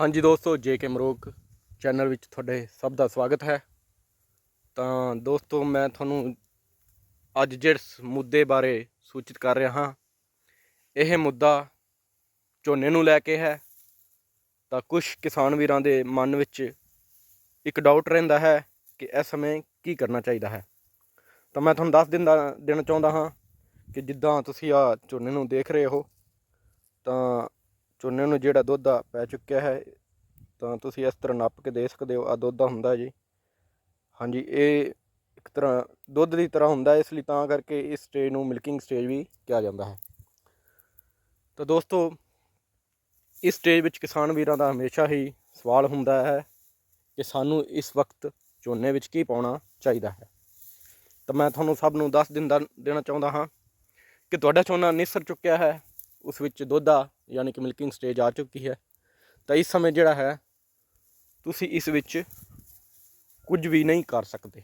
ਹਾਂਜੀ ਦੋਸਤੋ, ਜੇ ਕੇ ਮਰੋਕ ਚੈਨਲ ਵਿੱਚ ਤੁਹਾਡੇ ਸਭ ਦਾ ਸਵਾਗਤ ਹੈ। ਤਾਂ ਦੋਸਤੋ, ਮੈਂ ਤੁਹਾਨੂੰ ਅੱਜ ਜਿਸ ਮੁੱਦੇ ਬਾਰੇ ਸੂਚਿਤ ਕਰ ਰਿਹਾ ਹਾਂ। ਇਹ ਮੁੱਦਾ ਝੋਨੇ ਨੂੰ ਲੈ ਕੇ ਹੈ। ਤਾਂ ਕੁਝ ਕਿਸਾਨ ਵੀਰਾਂ ਦੇ ਮਨ ਵਿੱਚ ਇੱਕ ਡਾਊਟ ਰਹਿੰਦਾ ਹੈ ਕਿ ਇਸ ਸਮੇਂ ਕੀ ਕਰਨਾ ਚਾਹੀਦਾ ਹੈ। ਤਾਂ ਮੈਂ ਤੁਹਾਨੂੰ ਦੱਸ ਦਿੰਦਾ, ਦੇਣਾ ਚਾਹੁੰਦਾ ਹਾਂ ਕਿ ਜਿੱਦਾਂ ਤੁਸੀਂ ਆ ਝੋਨੇ ਨੂੰ ਦੇਖ ਰਹੇ ਹੋ, ਤਾਂ ਝੋਨੇ ਨੂੰ ਜਿਹੜਾ ਦੁੱਧ ਆ ਪੈ ਚੁੱਕਿਆ ਹੈ, ਤਾਂ ਤੁਸੀਂ ਇਸ ਤਰ੍ਹਾਂ ਨੱਪ ਕੇ ਦੇ ਸਕਦੇ ਹੋ ਆ ਦੁੱਧ ਦਾ ਹੁੰਦਾ ਜੀ। ਹਾਂਜੀ, ਇਹ ਇੱਕ ਤਰ੍ਹਾਂ ਦੁੱਧ ਦੀ ਤਰ੍ਹਾਂ ਹੁੰਦਾ, ਇਸ ਲਈ ਤਾਂ ਕਰਕੇ ਇਸ ਸਟੇਜ ਨੂੰ ਮਿਲਕਿੰਗ ਸਟੇਜ ਵੀ ਕਿਹਾ ਜਾਂਦਾ ਹੈ। ਤਾਂ ਦੋਸਤੋ, ਇਸ ਸਟੇਜ ਵਿੱਚ ਕਿਸਾਨ ਵੀਰਾਂ ਦਾ ਹਮੇਸ਼ਾ ਹੀ ਸਵਾਲ ਹੁੰਦਾ ਹੈ ਕਿ ਸਾਨੂੰ ਇਸ ਵਕਤ ਝੋਨੇ ਵਿੱਚ ਕੀ ਪਾਉਣਾ ਚਾਹੀਦਾ ਹੈ। ਤਾਂ ਮੈਂ ਤੁਹਾਨੂੰ ਸਭ ਨੂੰ ਦੱਸ ਦਿੰਦਾ, ਦੇਣਾ ਚਾਹੁੰਦਾ ਹਾਂ ਕਿ ਤੁਹਾਡਾ ਝੋਨਾ ਨਿਸਰ ਚੁੱਕਿਆ ਹੈ ਉਸ ਵਿੱਚ ਦੁੱਧ ਆ, ਯਾਨੀ ਕਿ ਮਿਲਕਿੰਗ ਸਟੇਜ ਆ ਚੁੱਕੀ ਹੈ। ਤਾਂ ਇਸ ਸਮੇਂ ਜਿਹੜਾ ਹੈ, ਤੁਸੀਂ ਇਸ ਵਿੱਚ ਕੁਝ ਵੀ ਨਹੀਂ ਕਰ ਸਕਦੇ।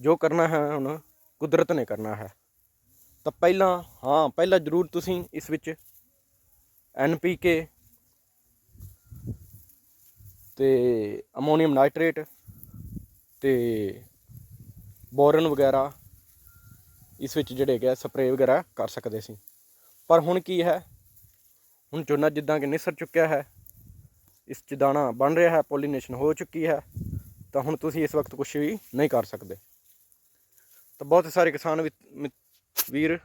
ਜੋ ਕਰਨਾ ਹੈ ਹੁਣ ਕੁਦਰਤ ਨੇ ਕਰਨਾ ਹੈ। ਤਾਂ ਪਹਿਲਾਂ, ਹਾਂ, ਪਹਿਲਾਂ ਜ਼ਰੂਰ ਤੁਸੀਂ ਇਸ ਵਿੱਚ ਐੱਨ ਪੀ ਕੇ ਤੇ ਅਮੋਨੀਅਮ ਨਾਈਟ੍ਰੇਟ ਤੇ ਬੋਰਨ ਵਗੈਰਾ ਇਸ ਵਿੱਚ ਜਿਹੜੇ ਹੈਗੇ ਸਪਰੇਅ ਵਗੈਰਾ ਕਰ ਸਕਦੇ ਸੀ। ਪਰ ਹੁਣ ਕੀ ਹੈ? ਹੁਣ ਝੋਨਾ ਜਿੱਦਾਂ ਕਿ ਨਿਸਰ ਚੁੱਕਿਆ ਹੈ, ਇਸ 'ਚ ਦਾਣਾ ਬਣ ਰਿਹਾ ਹੈ ਪੋਲੀਨੇਸ਼ਨ ਹੋ ਚੁੱਕੀ ਹੈ, ਤਾਂ ਹੁਣ ਤੁਸੀਂ ਇਸ ਵਕਤ ਕੁਝ ਵੀ ਨਹੀਂ ਕਰ ਸਕਦੇ। ਤਾਂ ਬਹੁਤ ਸਾਰੇ ਕਿਸਾਨ ਵੀ- ਵੀਰ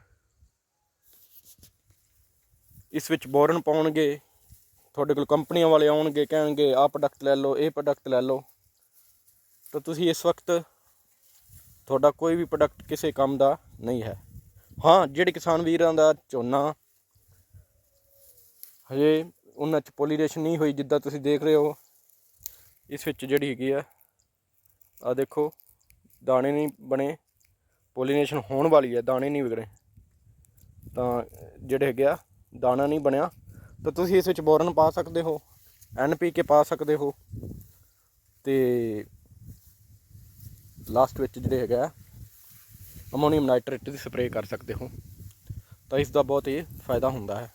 ਇਸ ਵਿੱਚ ਬੋਰਨ ਪਾਉਣਗੇ, ਤੁਹਾਡੇ ਕੋਲ ਕੰਪਨੀਆਂ ਵਾਲੇ ਆਉਣਗੇ, ਕਹਿਣਗੇ, ਆਹ ਪ੍ਰੋਡਕਟ ਲੈ ਲਓ, ਇਹ ਪ੍ਰੋਡਕਟ ਲੈ ਲਓ। ਤਾਂ ਤੁਸੀਂ ਇਸ ਵਕਤ ਤੁਹਾਡਾ ਕੋਈ ਵੀ ਪ੍ਰੋਡਕਟ ਕਿਸੇ ਕੰਮ ਦਾ ਨਹੀਂ ਹੈ। ਹਾਂ, ਜਿਹੜੇ ਕਿਸਾਨ ਵੀਰਾਂ ਦਾ ਝੋਨਾ ਹਜੇ ਉਹਨਾਂ 'ਚ ਪੋਲੀਨੇਸ਼ਨ ਨਹੀਂ ਹੋਈ ਜਿੱਦਾਂ ਤੁਸੀਂ ਦੇਖ ਰਹੇ ਹੋ। ਇਸ ਵਿੱਚ ਜਿਹੜੀ ਹੈਗੀ ਆ ਆ ਦੇਖੋ, ਦਾਣੇ ਨਹੀਂ ਬਣੇ, ਪੋਲੀਨੇਸ਼ਨ ਹੋਣ ਵਾਲੀ ਹੈ ਦਾਣੇ ਨਹੀਂ ਵਿਗੜੇ। ਤਾਂ ਜਿਹੜੇ ਹੈਗੇ ਆ, ਦਾਣਾ ਨਹੀਂ ਬਣਿਆ। ਤਾਂ ਤੁਸੀਂ ਇਸ ਵਿੱਚ ਬੋਰਨ ਪਾ ਸਕਦੇ ਹੋ ਐੱਨ ਪੀ ਕੇ ਪਾ ਸਕਦੇ ਹੋ। ਤੇ ਲਾਸਟ ਵਿੱਚ ਜਿਹੜੇ ਹੈਗਾ ਅਮੋਨੀਅਮ ਨਾਈਟ੍ਰੇਟ ਦੀ ਸਪਰੇਅ ਕਰ ਸਕਦੇ ਹੋ। ਤਾਂ ਇਸ ਦਾ ਬਹੁਤ ਹੀ ਫਾਇਦਾ ਹੁੰਦਾ ਹੈ।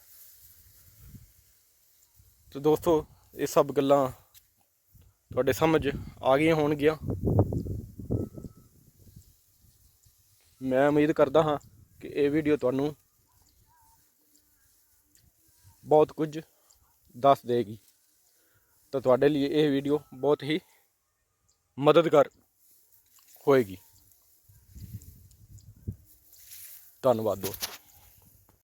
ਤੇ ਦੋਸਤੋ, ਇਹ ਸਭ ਗੱਲਾਂ ਤੁਹਾਡੇ ਸਮਝ ਆ ਗਈਆਂ ਹੋਣਗੀਆਂ। ਮੈਂ ਉਮੀਦ ਕਰਦਾ ਹਾਂ ਕਿ ਇਹ ਵੀਡੀਓ ਤੁਹਾਨੂੰ ਬਹੁਤ ਕੁਝ ਦੱਸ ਦੇਗੀ। ਤਾਂ ਤੁਹਾਡੇ ਲਈ ਇਹ ਵੀਡੀਓ ਬਹੁਤ ਹੀ ਮਦਦਗਾਰ ਹੋਏਗੀ। ਧੰਨਵਾਦ ਦੋਸਤੋ।